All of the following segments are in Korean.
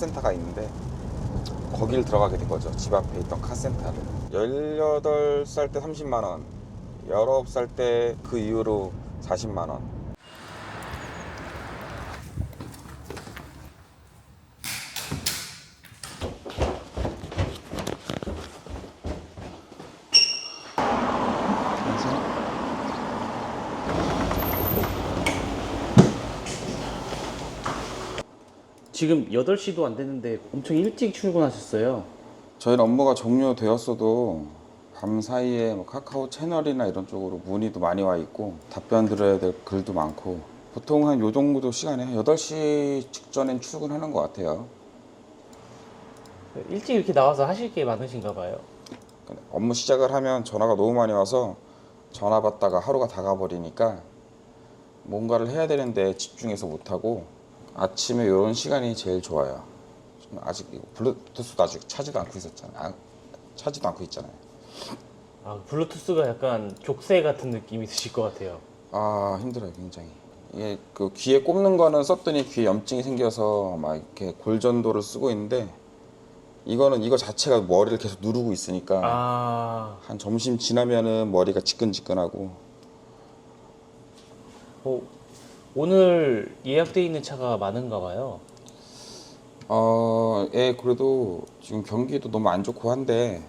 카센터가 있는데 거길 들어가게 된 거죠. 집 앞에 있던 카센터를. 18살 때 30만 원, 19살 때 그 이후로 40만 원. 지금 8시도 안 됐는데 엄청 일찍 출근하셨어요. 저희는 업무가 종료되었어도 밤 사이에 뭐 카카오 채널이나 이런 쪽으로 문의도 많이 와 있고 답변 드려야 될 글도 많고 보통 한 요 정도 시간에 8시 직전엔 출근하는 것 같아요. 일찍 이렇게 나와서 하실 게 많으신가 봐요. 업무 시작을 하면 전화가 너무 많이 와서 전화 받다가 하루가 다 가버리니까 뭔가를 해야 되는데 집중해서 못하고 아침에 이런 시간이 제일 좋아요. 아직 블루투스도 아직 차지도 않고 있었잖아요. 아, 차지도 않고 있잖아요. 아, 블루투스가 약간 족쇄 같은 느낌이 드실 것 같아요. 아 힘들어요 굉장히. 이게 그 귀에 꼽는 거는 썼더니 귀에 염증이 생겨서 막 이렇게 골전도를 쓰고 있는데 이거는 이거 자체가 머리를 계속 누르고 있으니까 아, 한 점심 지나면은 머리가 지끈지끈하고 어, 오늘 예약돼 있는 차가 많은가 봐요. 어, 예, 그래도 지금 경기도 너무 안 좋고 한데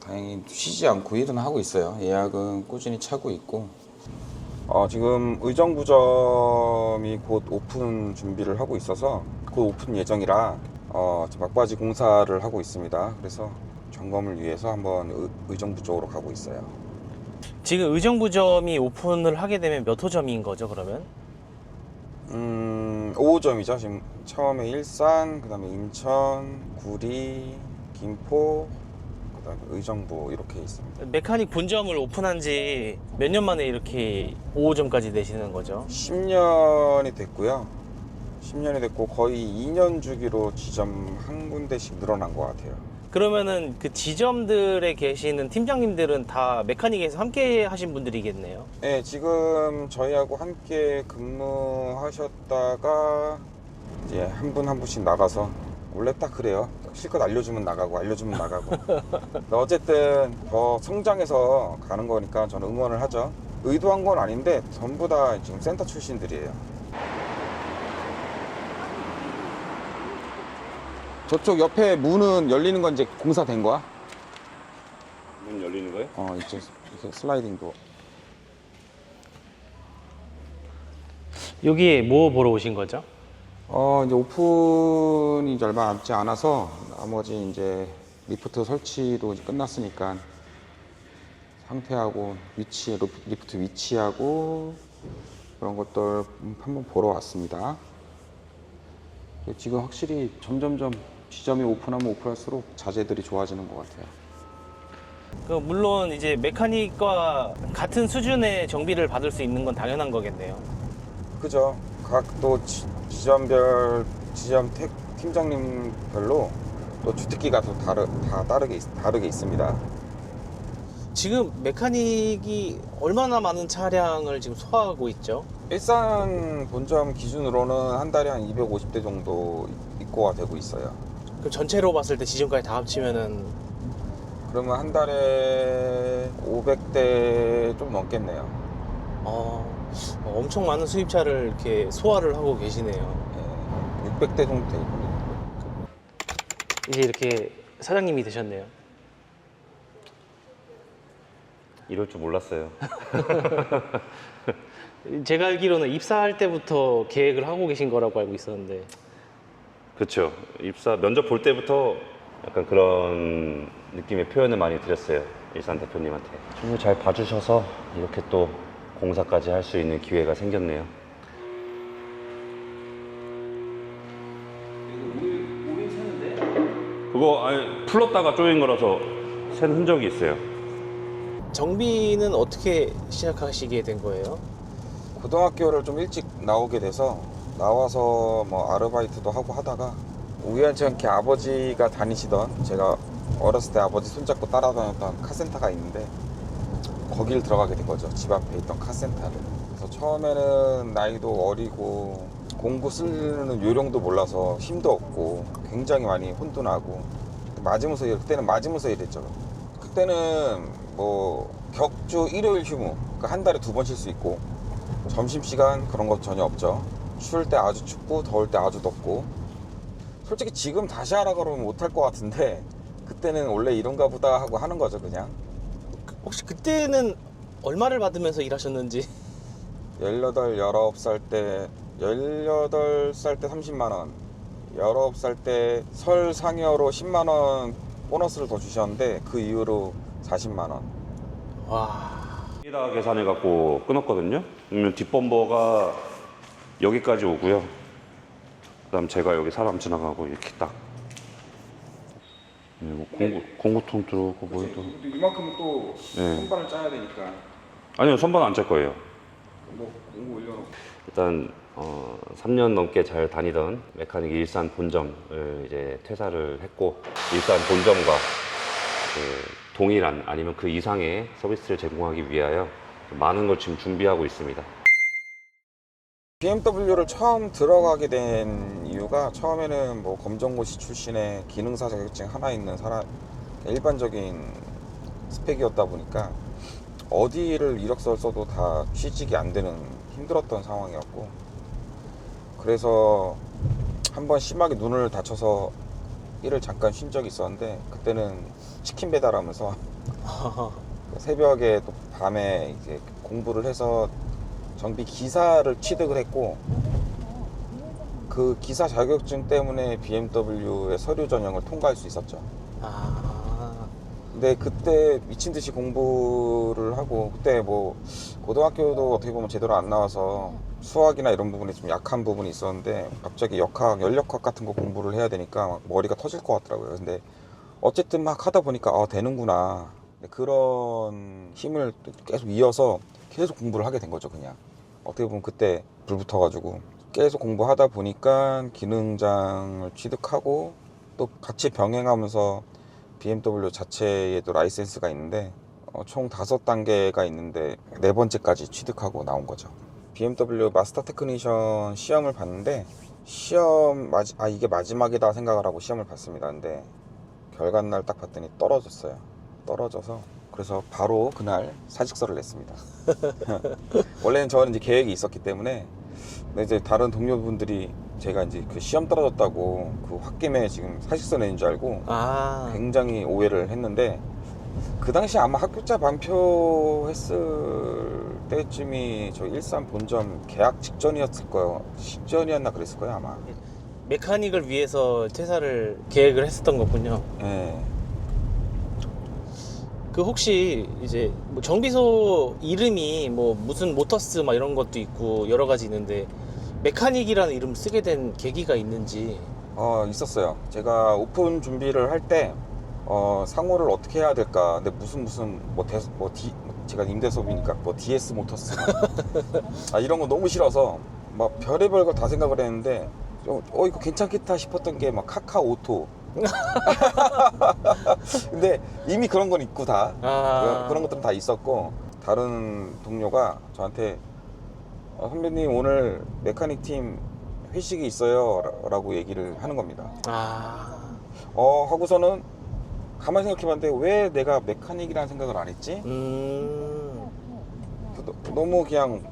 다행히 쉬지 않고 일은 하고 있어요. 예약은 꾸준히 차고 있고. 어, 지금 의정부점이 곧 오픈 준비를 하고 있어서 곧 오픈 예정이라 어, 지금 막바지 공사를 하고 있습니다. 그래서 점검을 위해서 한번 의, 의정부 쪽으로 가고 있어요. 지금 의정부점이 오픈을 하게 되면 몇 호점인 거죠, 그러면? 음, 5호점이죠. 지금 처음에 일산, 그 다음에 인천, 구리, 김포, 그 다음에 의정부 이렇게 있습니다. 메카닉 본점을 오픈한 지 몇 년 만에 이렇게 5호점까지 내시는 거죠? 10년이 됐고요. 10년이 됐고 거의 2년 주기로 지점 한 군데씩 늘어난 것 같아요. 그러면은 그 지점들에 계시는 팀장님들은 다 메카닉에서 함께 하신 분들이겠네요. 네, 지금 저희하고 함께 근무하셨다가 이제 한 분 한 분씩 나가서 원래 딱 그래요. 실컷 알려주면 나가고 알려주면 나가고. 어쨌든 더 성장해서 가는 거니까 저는 응원을 하죠. 의도한 건 아닌데 전부 다 지금 센터 출신들이에요. 저쪽 옆에 문은 열리는 건 이제 공사된 거야? 문 열리는 거예요? 어, 이쪽 이렇게 슬라이딩 도. 여기에 뭐 보러 오신 거죠? 어, 이제 오픈이 이제 얼마 남지 않아서 나머지 이제 리프트 설치도 이제 끝났으니까 상태하고 위치, 리프- 리프트 위치하고 그런 것들 한번 보러 왔습니다. 지금 확실히 점점점 지점이 오픈하면 오픈할수록 자재들이 좋아지는 것 같아요. 그 물론 이제 메카닉과 같은 수준의 정비를 받을 수 있는 건 당연한 거겠네요. 그죠. 각또 지점별 지점 택, 팀장님별로 또 주특기가 또 다르, 다 다르게 있- 다르게 있습니다. 지금 메카닉이 얼마나 많은 차량을 지금 소화하고 있죠? 일산 본점 기준으로는 한 달에 한 250대 정도 입고가 되고 있어요. 그럼 전체로 봤을 때 지점까지 다 합치면은 그러면 한 달에 500대 좀 넘겠네요. 어, 어, 엄청 많은 수입차를 이렇게 소화를 하고 계시네요. 예, 600대 정도 되니다 이제 이렇게 사장님이 되셨네요. 이럴 줄 몰랐어요. 제가 알기로는 입사할 때부터 계획을 하고 계신 거라고 알고 있었는데 그렇죠. 입사 면접 볼 때부터 약간 그런 느낌의 표현을 많이 드렸어요. 일산 대표님한테. 정말 잘 봐주셔서 이렇게 또 공사까지 할 수 있는 기회가 생겼네요. 그거 아니 풀었다가 조인 거라서 센 흔적이 있어요. 정비는 어떻게 시작하시게 된 거예요? 고등학교를 좀 일찍 나오게 돼서 나와서 뭐 아르바이트도 하고 하다가 우연치 않게 아버지가 다니시던 제가 어렸을 때 아버지 손잡고 따라다녔던 카센터가 있는데 거길 들어가게 된 거죠. 집 앞에 있던 카센터를. 그래서 처음에는 나이도 어리고 공구 쓰는 요령도 몰라서 힘도 없고 굉장히 많이 혼돈하고 맞으면서 일- 그때는 맞으면서 일했죠. 그때는 뭐 격주 일요일 휴무 그러니까 한 달에 두 번 쉴 수 있고 점심 시간 그런 거 전혀 없죠. 추울 때 아주 춥고 더울 때 아주 덥고. 솔직히 지금 다시 하라 그러면 못할 것 같은데 그때는 원래 이런가 보다 하고 하는 거죠 그냥. 혹시 그때는 얼마를 받으면서 일하셨는지? 18, 19살 때 18살 때 30만 원 19살 때 설 상여로 10만 원 보너스를 더 주셨는데 그 이후로 40만 원. 와. 여기다 계산해 갖고 끊었거든요. 그러면 뒷범버가 여기까지 오고요. 그 다음 제가 여기 사람 지나가고 이렇게 딱. 네, 뭐 공구 공구통 들어오고 뭐도. 이만큼은 또 네. 선반을 짜야 되니까 아니요 선반 안 짤 거예요. 뭐 공구 올려놓고 일단 어, 3년 넘게 잘 다니던 메카닉 일산 본점을 이제 퇴사를 했고 일산 본점과 그 동일한 아니면 그 이상의 서비스를 제공하기 위하여 많은 걸 지금 준비하고 있습니다. BMW를 처음 들어가게 된 이유가 처음에는 뭐 검정고시 출신의 기능사 자격증 하나 있는 사람 일반적인 스펙이었다 보니까 어디를 이력서를 써도 다 취직이 안 되는 힘들었던 상황이었고 그래서 한번 심하게 눈을 다쳐서 일을 잠깐 쉰 적이 있었는데 그때는 치킨 배달하면서 새벽에 또 밤에 이제 공부를 해서 정비 기사를 취득을 했고 그 기사 자격증 때문에 BMW의 서류 전형을 통과할 수 있었죠. 아, 근데 그때 미친 듯이 공부를 하고 그때 뭐 고등학교도 어떻게 보면 제대로 안 나와서 수학이나 이런 부분이 좀 약한 부분이 있었는데 갑자기 역학, 연력학 같은 거 공부를 해야 되니까 막 머리가 터질 것 같더라고요. 근데 어쨌든 막 하다 보니까 아 되는구나. 근데 그런 힘을 또 계속 이어서 계속 공부를 하게 된 거죠, 그냥. 어떻게 보면 그때 불 붙어가지고 계속 공부하다 보니까 기능장을 취득하고 또 같이 병행하면서 BMW 자체에도 라이센스가 있는데 어, 총 다섯 단계가 있는데 네 번째까지 취득하고 나온 거죠. BMW 마스터 테크니션 시험을 봤는데 시험 마지, 아 이게 마지막이다 생각을 하고 시험을 봤습니다. 근데 결과날 딱 봤더니 떨어졌어요. 떨어져서 그래서 바로 그날 사직서를 냈습니다. 원래는 저는 이제 계획이 있었기 때문에 근데 이제 다른 동료분들이 제가 이제 그 시험 떨어졌다고 그 홧김에 지금 사직서 내는 줄 알고 아, 굉장히 오해를 했는데 그 당시 아마 학교자 발표했을 때쯤이 저 일산 본점 계약 직전이었을 거예요. 직전이었나 그랬을 거예요 아마. 메카닉을 위해서 퇴사를 계획을 했었던 거군요. 예. 그 혹시 이제 뭐 정비소 이름이 뭐 무슨 모터스 막 이런 것도 있고 여러 가지 있는데 메카닉이라는 이름 쓰게 된 계기가 있는지 어 있었어요. 제가 오픈 준비를 할 때 어, 상호를 어떻게 해야 될까? 근데 무슨 무슨 뭐, 대, 뭐 디, 제가 임대소비니까 뭐 DS 모터스 아 이런 거 너무 싫어서 막 별의별 걸 다 생각을 했는데 어, 어, 이거 괜찮겠다 싶었던 게 막 카카 오토 근데 이미 그런 건 있고 다. 아, 그런 것들은 다 있었고 다른 동료가 저한테 어, 선배님 오늘 메카닉 팀 회식이 있어요. 라- 라고 얘기를 하는 겁니다. 아, 어 하고서는 가만히 생각해봤는데 왜 내가 메카닉이라는 생각을 안 했지? 음, 그 너- 너무 그냥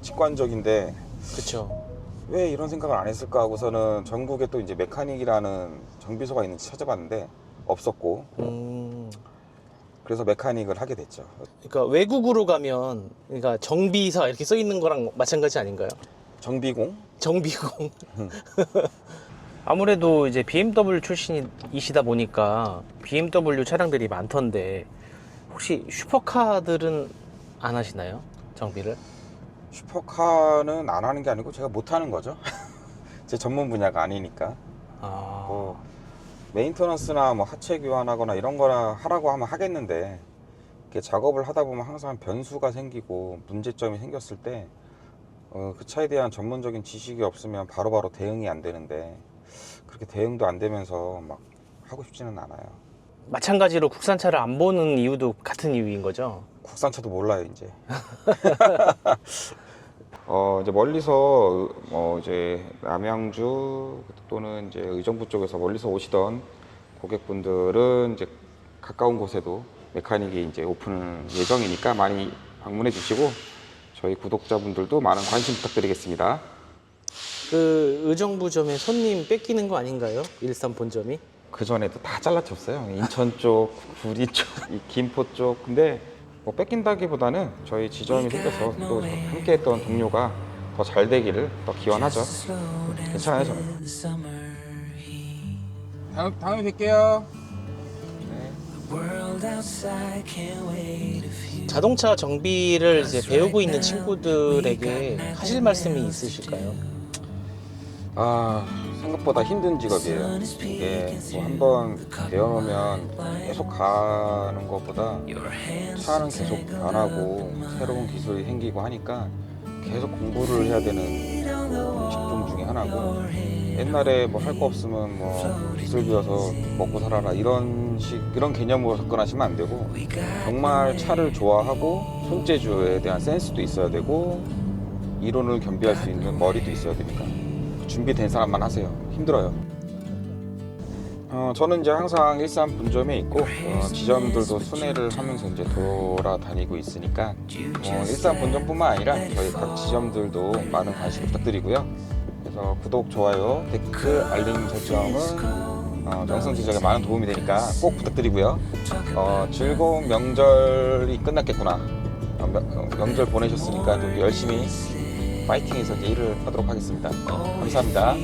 직관적인데 그쵸. 왜 이런 생각을 안 했을까 하고서는 전국에 또 이제 메카닉이라는 정비소가 있는지 찾아봤는데 없었고 음, 그래서 메카닉을 하게 됐죠 그러니까 외국으로 가면 그러니까 정비사 이렇게 써 있는 거랑 마찬가지 아닌가요? 정비공 정비공. 아무래도 이제 BMW 출신이시다 보니까 BMW 차량들이 많던데 혹시 슈퍼카들은 안 하시나요? 정비를? 슈퍼카는 안 하는 게 아니고 제가 못 하는 거죠 제 전문 분야가 아니니까 아, 뭐 메인터넌스나 뭐 하체 교환하거나 이런 거나 하라고 하면 하겠는데 이렇게 작업을 하다 보면 항상 변수가 생기고 문제점이 생겼을 때 어, 그 차에 대한 전문적인 지식이 없으면 바로바로 대응이 안 되는데 그렇게 대응도 안 되면서 막 하고 싶지는 않아요. 마찬가지로 국산차를 안 보는 이유도 같은 이유인 거죠? 국산차도 몰라요 이제. 어 이제 멀리서 뭐 이제 남양주 또는 이제 의정부 쪽에서 멀리서 오시던 고객분들은 이제 가까운 곳에도 메카닉이 이제 오픈 예정이니까 많이 방문해 주시고 저희 구독자분들도 많은 관심 부탁드리겠습니다. 그 의정부점에 손님 뺏기는 거 아닌가요? 일산 본점이? 그 전에도 다 잘라쳤어요. 인천 쪽, 구리 쪽, 이 김포 쪽. 근데 뭐 뺏긴다기보다는 저희 지점이 생겨서 또 함께 했던 동료가 더 잘 되기를 더 기원하죠. 괜찮아요, 저는. 다음, 다음에 뵐게요. 자동차 정비를 이제 배우고 있는 친구들에게 하실 말씀이 있으실까요? 아, 생각보다 힘든 직업이에요. 이게 뭐 한번 배워놓으면 계속 가는 것보다 차는 계속 변하고 새로운 기술이 생기고 하니까 계속 공부를 해야 되는 직종 중에 하나고 옛날에 뭐 할 거 없으면 뭐 기술 배워서 먹고 살아라 이런 식 이런 개념으로 접근하시면 안 되고 정말 차를 좋아하고 손재주에 대한 센스도 있어야 되고 이론을 겸비할 수 있는 머리도 있어야 되니까 준비된 사람만 하세요. 힘들어요. 어, 저는 이제 항상 일산 분점에 있고 어, 지점들도 순회를 하면서 이제 돌아다니고 있으니까 어, 일산 분점뿐만 아니라 저희 각 지점들도 많은 관심 부탁드리고요. 그래서 구독, 좋아요, 댓글, 알림 설정은 어, 영상 제작에 많은 도움이 되니까 꼭 부탁드리고요. 어, 즐거운 명절이 끝났겠구나. 어, 명, 어, 명절 보내셨으니까 좀 열심히 파이팅해서 이제 일을 하도록 하겠습니다. 감사합니다.